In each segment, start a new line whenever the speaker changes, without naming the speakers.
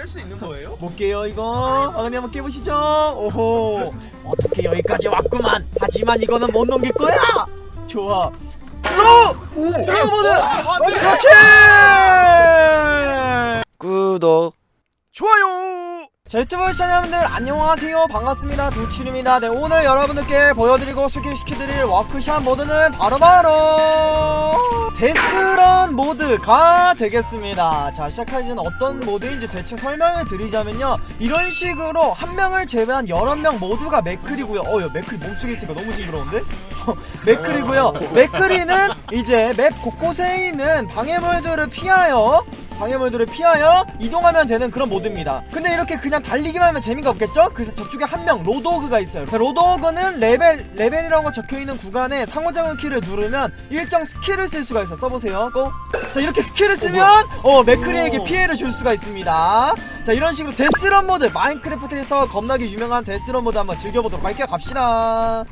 깰 수 있는 거예요?
못 깨요 이거. 아그니 한번 깨보시죠. 오호. 어떻게 여기까지 왔구만. 하지만 이거는 못 넘길 거야. 좋아. 슬로우 슬로우 모드! 그렇지! 구독 좋아요 자 유튜브 시청자분들 안녕하세요. 반갑습니다. 두치입니다. 네 오늘 여러분들께 보여드리고 소개시켜드릴 워크샵 모드는 바로바로 데스런 모드가 되겠습니다. 자 시작하기 전에 어떤 모드인지 대충 설명을 드리자면요. 이런 식으로 한 명을 제외한 여러 명 모두가 맥클이고요. 어야 맥클이 몸속에 있으니까 너무 징그러운데? 맥클이고요. 맥클이는 이제 맵 곳곳에 있는 방해물들을 피하여 방해물들을 피하여 이동하면 되는 그런 모드입니다. 근데 이렇게 그냥 달리기만 하면 재미가 없겠죠? 그래서 저쪽에 한 명 로드호그가 있어요. 그 로드호그는 레벨 레벨이라고 적혀 있는 구간에 상호작용 키를 누르면 일정 스킬을 쓸 수가 있어. 써보세요. 고. 자 이렇게 스킬을 쓰면 어 맥크리에게 피해를 줄 수가 있습니다. 자 이런 식으로 데스런 모드 마인크래프트에서 겁나게 유명한 데스런 모드 한번 즐겨보도록 할게요. 갑시다.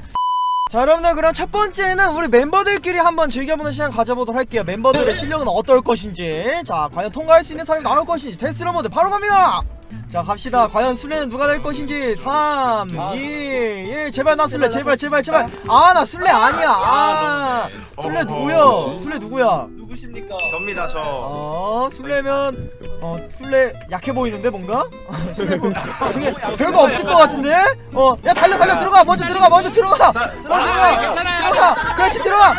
자 여러분들 그럼 첫 번째는 우리 멤버들끼리 한번 즐겨보는 시간 가져보도록 할게요. 멤버들의 실력은 어떨 것인지. 자 과연 통과할 수 있는 사람이 나올 것인지. 테스트로 모드 바로 갑니다! 자 갑시다. 과연 술래는 누가 될 것인지. 3 2 1 제발 나 술래. 제발 제발 제발. 아 나 술래 아니야. 아 술래 누구야? 술래 누구야
누구십니까?
접니다 저.
어 술래면 어 술래 약해 보이는데 뭔가? 술래 뭐 그게 별거 없을 것 같은데? 어야 달려 달려 들어가! 먼저 들어가 먼저 들어가! 먼저 들어가! 들어가 그렇지 들어가!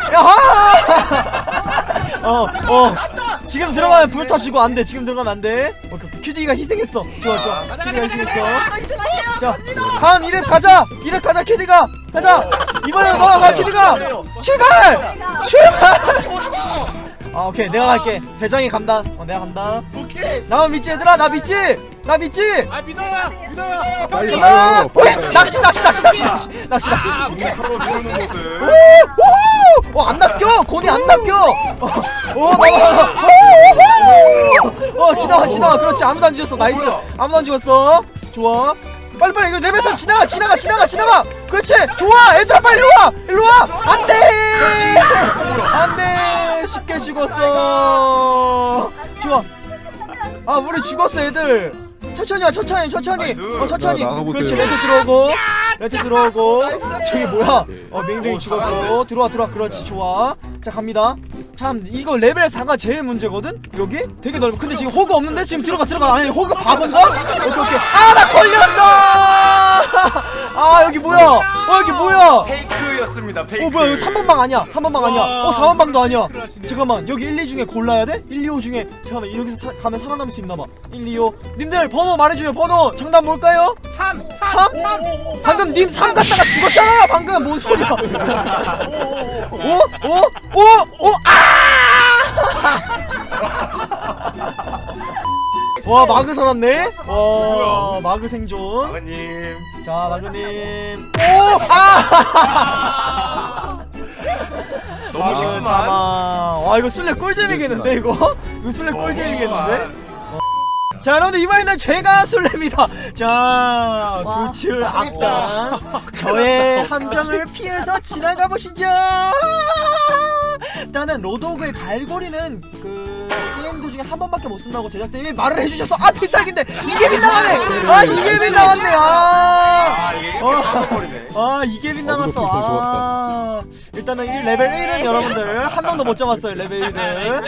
야어어 지금 들어가면 불 터지고 안돼. 지금 들어가면 안돼. 어, 그 큐디가 희생했어. 좋아 좋아. 큐디가 희생했어. 자. 다음 이랩 가자! 이랩 가자 큐디가! 가자! 이번에 너가 큐디가! 출발! 출발 아 오케이. 내가 갈게. 대장이 간다. 어 내가 간다.
오케이.
나 믿지 얘들아? 나 믿지? 나 믿지?
아 믿어요, 믿어요.
빨리
간다
가요.
오이! 낚시 낚시 낚시 낚시 낚시 낚시 낚시.
미루는 모습.
오오안 낚여? 곤이 안 낚여? 오어 지나가 지나가. 그렇지. 아무도 안 죽였어. 나이스. 아무도 안 죽었어. 좋아. 빨리 빨리. 이거 레벨 3 지나가 지나가 지나가 지나가. 그렇지. 좋아. 얘들아 빨리 일로 와. 일로 와. 안돼. 안돼 쉽게 죽었어. 좋아. 아 우리 죽었어 얘들. 천천히야 천천히 천천히. 어 천천히.
나가보세요.
그렇지 렌트 들어오고. 렌트 들어오고. 저기 뭐야? 어 맹댕이 죽었고. 들어와 들어와. 그렇지 좋아. 자 갑니다. 참 이거 레벨 4가 제일 문제거든? 여기? 되게 넓어. 근데 지금 호그 없는데? 지금 들어가 들어가. 아니 호그 바본가? 오케이 오케이. 아 나 걸렸어 아 여기 뭐야 어 여기 뭐야
페이크였습니다. 페이크.
어 뭐야 여기 3번 방 아니야 3번 방 아니야 어 4번 방도 아니야 잠깐만 여기 1, 2 중에 골라야 돼? 1, 2, 5 중에 잠깐만 여기서 사- 가면 살아남을 수 있나봐 1, 2, 5 님들 번호 말해줘요 번호 정답 뭘까요?
3,
3? 방금 님 3 갔다가 죽었잖아 방금 뭔 소리야 5? 5? 5? 5? 아! 와 마그 살았네 와? 마그 생존
아버님.
자 마그님 오! 아!
너무 쉽구만.
와 이거 술래 꿀잼이겠는데 이거? 이거 술래 꿀잼이겠는데? 자 여러분들 이번에는 제가 술래입니다 자 도출 악당 저의 함정을 피해서 지나가 보시죠 일단은 로드오그의 갈고리는 그 중에 한 번밖에 못 쓴다고 제작팀이 말을 해주셔서 아 필살기인데 이게 빗나가네 아 이게 빗나갔네 아
아 이게 이렇게
어.
싸워버리네.
아 이게 빗나갔어
어그로 필터
아 일단은 이 레벨 1은 여러분들 한 명도 못 잡았어요 레벨 1은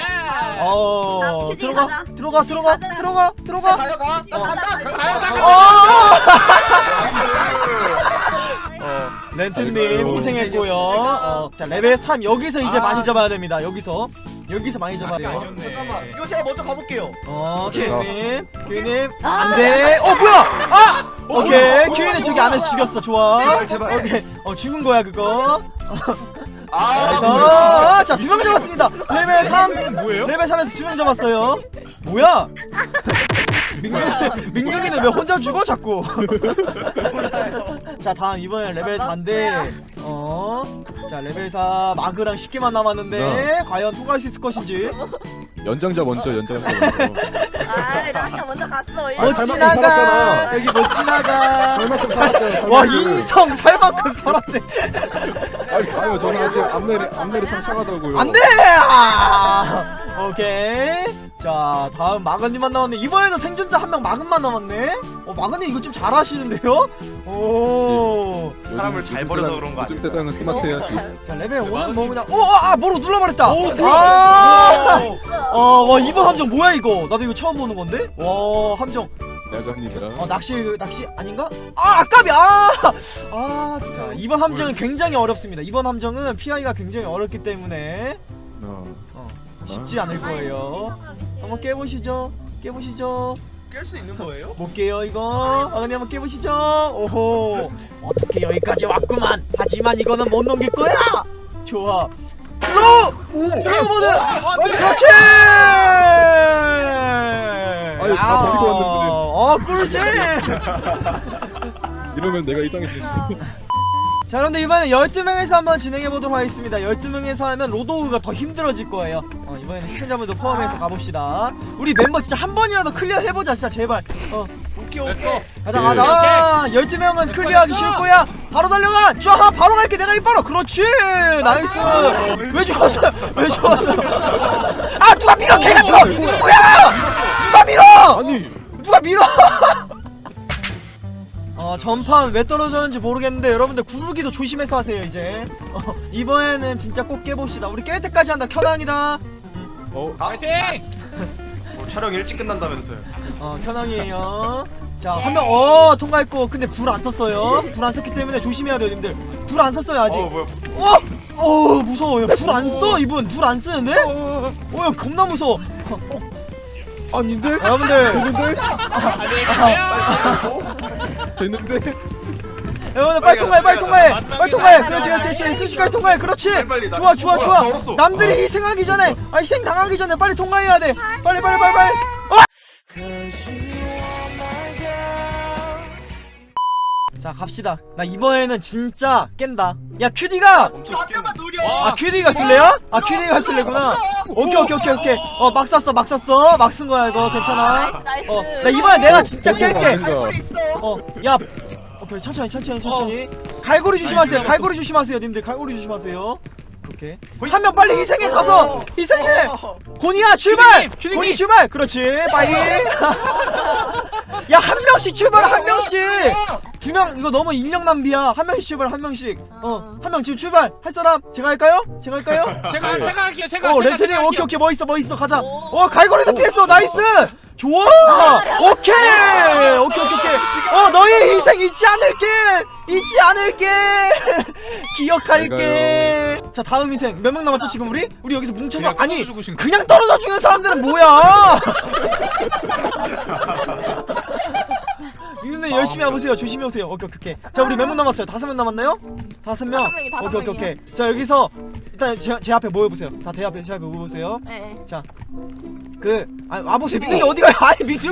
어
아,
들어가
가자.
들어가 들어가
가자.
들어가 들어가
가요 가. 나 간다. 가요 가.
어 렌트님 희생했고요 어, 자 레벨 3 여기서 이제
아.
많이 잡아야 됩니다 여기서 여기서 많이 잡아야 돼요.
잠깐만. 이거 제가 먼저 가볼게요.
어 큐님. 큐님. 안 돼. 어 뭐야? 아! 오케이. 큐님 저기 안에서 죽였어. 좋아.
제발, 제발.
오케이. 어 죽은 거야 그거?
아.
그래서 자 두 명 잡았습니다. 레벨 3
뭐예요?
레벨 3에서 두 명 잡았어요. 뭐야? 민둥이 민둥이는 왜 혼자 죽어 자꾸 자 다음 이번엔 레벨 4인데 어 자 레벨 4 마그랑 10개만 남았는데 과연 통과할 수 있을 것인지.
연장자 먼저 연장자 먼저.
아, 나 아까 먼저 갔어.
아, 못살 만큼
지나가.
살았잖아.
여기 못 지나가.
살만큼 살았잖아
와 인성 살 만큼 살았네.
아니 아유 저는 아직 앞내리 앞내리 상착하다고요.
안돼! 아, 오케이 자 다음 마그님만 남았네. 이번에도 생존자 한 명 마그만 남았네? 어 마그님 이거 좀 잘하시는데요? 오.
사람을 잘 버려서 그런 거
요즘
아닙니까?
세상은 스마트해야지.
자 레벨 5는 뭐 그냥 오아 뭐로 눌러버렸다. 아어와 이번 함정 뭐야 이거? 나도 이거 처음 보는 건데? 와 함정.
야간이다.
어 낚시 낚시 아닌가? 아 아깝이 아아자 이번 함정은 굉장히 어렵습니다. 이번 함정은 피하기가 굉장히 어렵기 때문에.
어.
어, 쉽지 않을 거예요. 한번 깨보시죠. 깨보시죠.
깰 수 있는 거예요?
못 깨요 이거. 아그님 한번 깨보시죠. 오호. 어떻게 여기까지 왔구만. 하지만 이거는 못 넘길 거야. 좋아. 슬로우! 슬로우 모드! 그렇지!
아유, 다 버리고 왔는데.
어 꿀잼!
이러면 내가 이상해지겠어.
자 그런데 이번에 12명에서 한번 진행해보도록 하겠습니다. 12명에서 하면 로도우가 더 힘들어질 거예요. 어, 이번에는 시청자분들 포함해서 가봅시다. 우리 멤버 진짜 한 번이라도 클리어 해보자 진짜 제발. 어.
오케이 오케이.
가자 가자. 12명은 클리어하기 싫을 거야 바로 달려가! 쫙 바로 갈게! 내가 이빨어 그렇지! 나이스! 왜 죽었어? 왜 죽었어? 아 누가 밀어! 걔가 죽어! 누구야? 누가 밀어?
아니,
누가 밀어 어 전판 왜 떨어졌는지 모르겠는데 여러분들 구르기도 조심해서 하세요 이제 어, 이번에는 진짜 꼭 깨봅시다 우리 깰 때까지 한다 켜낭이다
어,
파이팅! 뭐 촬영 일찍 끝난다면서요.
어 켜낭이에요 자 한명어 통과했고 근데 불 안 썼어요 불 안 썼기 때문에 조심해야 돼요 님들 불 안 썼어요 아직
어 뭐야?
어! 어 무서워요 불안 써 이분 불 안 쓰는데? 어 야, 겁나 무서워
아닌데?
여러분들
됐는데? 됐는데?
여러분들 빨리 통과해 빨리 통과해. 빨리 통과해. 그렇지 그렇지 그렇지. 순식간에 통과해. 그렇지.
빨리, 빨리. 나-
좋아 좋아
어,
좋아.
나 얼었어.
남들이
어.
희생하기 전에 아 희생 당하기 전에 빨리 통과해야 돼. 빨리 빨리 빨리 빨리. 어! 자 갑시다. 나 이번에는 진짜 깬다 야 큐디가!
잠깐만 노려.
아 큐디가 쓸래요? 아 큐디가 쓸래구나. 오케이 오케이 오케이 오케이. 어막 쐈어 막 쐈어. 막 쓴 거야 이거. 괜찮아?
나이스.
어 나 이번에 내가 진짜 깰게?
있어.
어야. 오케이 천천히 천천히 천천히. 갈고리 조심하세요 갈고리 조심하세요 님들. 갈고리 조심하세요. 오케이. 한 명 빨리 희생해 가서 희생해 고니야 출발! 고니 출발! 그렇지 빠이. 야 한 명씩 출발 한 명씩 두 명 이거 너무 인력 낭비야. 한 명씩 출발 한 명씩. 어 한 명 지금 출발. 할 사람? 제가 할까요? 제가 할까요?
제가 제가 할게요. 제가
어
제가,
렌트님
제가
오케이
할게요.
오케이 뭐 있어 뭐 있어. 가자. 어 갈고리도 피했어. 나이스. 좋아. 오케이. 오케이 오케이 오케이. 어 너의 희생 잊지 않을게. 잊지 않을게. 기억할게. 자 다음 희생. 몇 명 남았죠 지금 우리? 우리 여기서 뭉쳐서
그냥
아니
떨어져 죽으신 거.
그냥 떨어져 죽는 사람들은 뭐야 이는데 열심히 와보세요. 조심히 오세요. 오케이 오케이 오케이. 자 우리 몇 명 남았어요? 다섯 명 남았나요? 다섯 명?
다섯 명이, 다섯
오케이 오케이
명이요.
오케이. 자 여기서 일단 제, 제 앞에 모여보세요. 다 제 앞에 제 앞에 모여보세요.
네.
그 아니 와보세요. 민둥이 어디 가요? 아니 민둥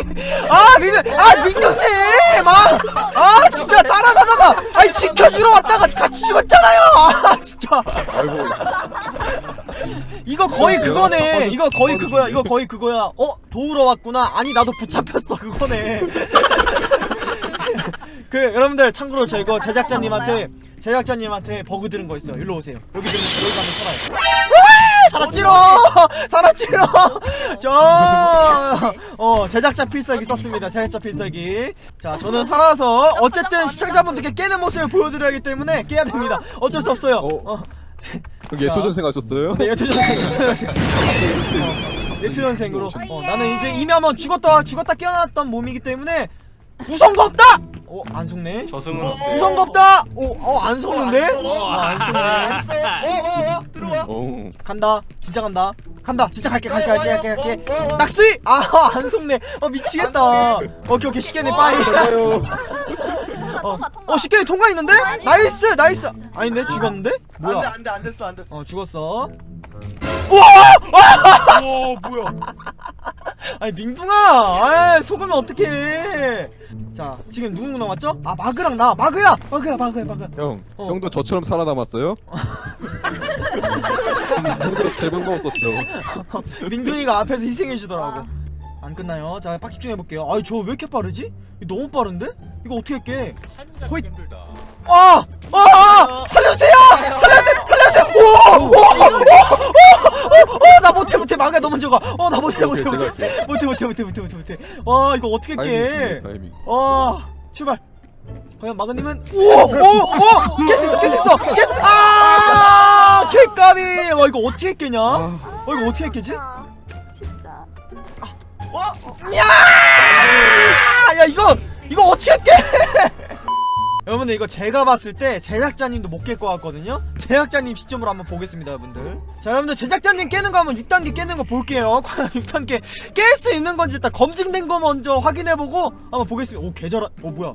아 민둥 아 민둥님 아아 진짜 따라가다가 아니 지켜주러 왔다가 같이 죽었잖아요. 아 진짜.
아이고.
이거 거의? 그거네 이거 거의 그거야. 이거. 거의 그거야. 어? 도우러 왔구나. 아니 나도 붙잡혔어. 그거네 그 여러분들 참고로 저 이거 제작자님한테 제작자님한테 버그 들은 거 있어요. 일로 오세요. 여기 들으면 여기 가면 살아요. 살았지로 살았지로 저어 제작자 필살기 썼습니다. 제작자 필살기. 자 저는 살아서 어쨌든 시청자분들께 깨는 모습을 보여드려야 하기 때문에 깨야 됩니다. 어쩔 수 없어요.
어.
어.
예토전생 하셨어요?
네, 여트전생. 어, 여트전생으로. 어, 나는 이제 이미 한번 죽었다, 죽었다 깨어났던 몸이기 때문에 무서운 거 없다! 어, 안 속네?
저승은 어때?
무서운 거 없다! 어, 어, 안 속는데? 어, 안 속네.
어 어 어 들어와.
어.
간다. 진짜 간다. 간다. 진짜 갈게, 갈게, 갈게, 갈게, 갈게. 낙스이! 아, 안 속네. 어, 미치겠다. 오케이, 오케이, 시계네, 빠이. 어, 어, 시계네 통과 있는데? 나이스, 나이스. 아닌데? 죽었는데?
안 돼
뭐야?
안 돼 안 됐어 안 됐어.
어, 죽었어. 우와!
오 뭐야?
아니 민둥아 아 속으면 어떡해 자 지금 누구 남았죠? 아 마그랑 나 마그야 마그야 마그야 마그
형,
어.
형도 저처럼 살아남았어요? 형도 제 방법 썼죠.
민둥이가 앞에서 희생해주더라고 안 끝나요 자 빡 집 중 해볼게요 아이 저 왜 이렇게 빠르지? 이거 너무 빠른데? 이거 어떻게 깨?
타이밍 잡기
호잇.
힘들다.
아! 아! 아! 살려주세요! 살려주세요! 살려주세요 오오오오오나 못해 못해 망해 너무 적어 어나 못해 못해
오케이,
못해
할게요.
못해 못해 못해 못해 못해 못해 와 이거 어떻게 깨. 어 출발 과연 마그님은 오오오깰 수 있어 깰 수 있어 깰아 개까비 와 이거 어떻게 깨냐 어
아,
이거 어떻게 깨지
아, 진짜.
야 이거 이거 어떻게 깨 여러분들 이거 제가 봤을 때 제작자님도 못 깰 것 같거든요? 제작자님 시점으로 한번 보겠습니다 여러분들. 자 여러분들 제작자님 깨는 거 한번 6단계 깨는 거 볼게요. 과연 6단계 깰 수 있는 건지 일단 검증된 거 먼저 확인해보고 한번 보겠습니다. 오 개잘하 어 뭐야.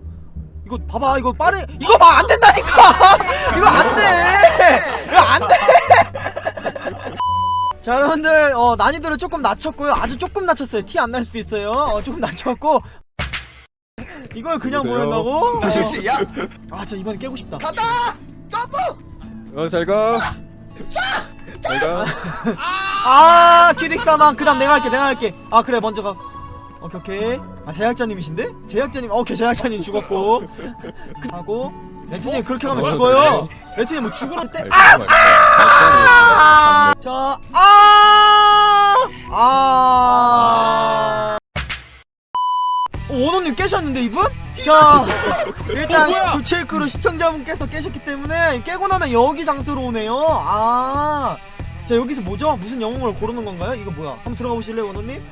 이거 봐봐 이거 빠르 이거 봐 안 된다니까! 이거 안돼! 이거 안돼! 자 여러분들 어, 난이도를 조금 낮췄고요. 아주 조금 낮췄어요. 티 안 날 수도 있어요. 어, 조금 낮췄고 이걸 그냥
보세요.
보낸다고? 어.
실시 야
아 저 이번에 깨고 싶다
간다. 점프.
어, 잘 가. 잘 가.
아 큐딕 사망 그 다음 내가 할게 내가 할게 아 그래 먼저 가 오케이 오케이 아 제작자님이신데? 제작자님 오케이 제작자님 죽었고 그- 하고 레트님 그렇게 가면
어,
죽어요
잘해.
레트님 뭐 죽으러 때
아! 아!
자, 아, 아. 오, 원호님 깨셨는데 이분? 자, 일단 조칠크루 시청자분께서 깨셨기 때문에 깨고 나면 여기 장소로 오네요. 아, 자 여기서 뭐죠? 무슨 영웅을 고르는 건가요? 이거 뭐야? 한번 들어가 보실래요, 원호님?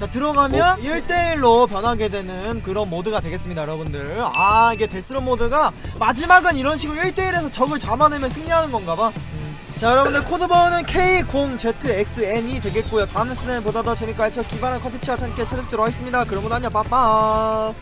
자 들어가면 1대1로 변하게 되는 그런 모드가 되겠습니다 여러분들 아 이게 데스런 모드가 마지막은 이런 식으로 1대1에서 적을 잡아내면 승리하는 건가봐 자 여러분들 코드번호는 K0ZXN이 되겠고요. 다음 시간에 보다 더 재밌고 알차고 기발한 컨텐츠와 함께 찾아뵙도록 하겠습니다. 그러면 안녕 빠빠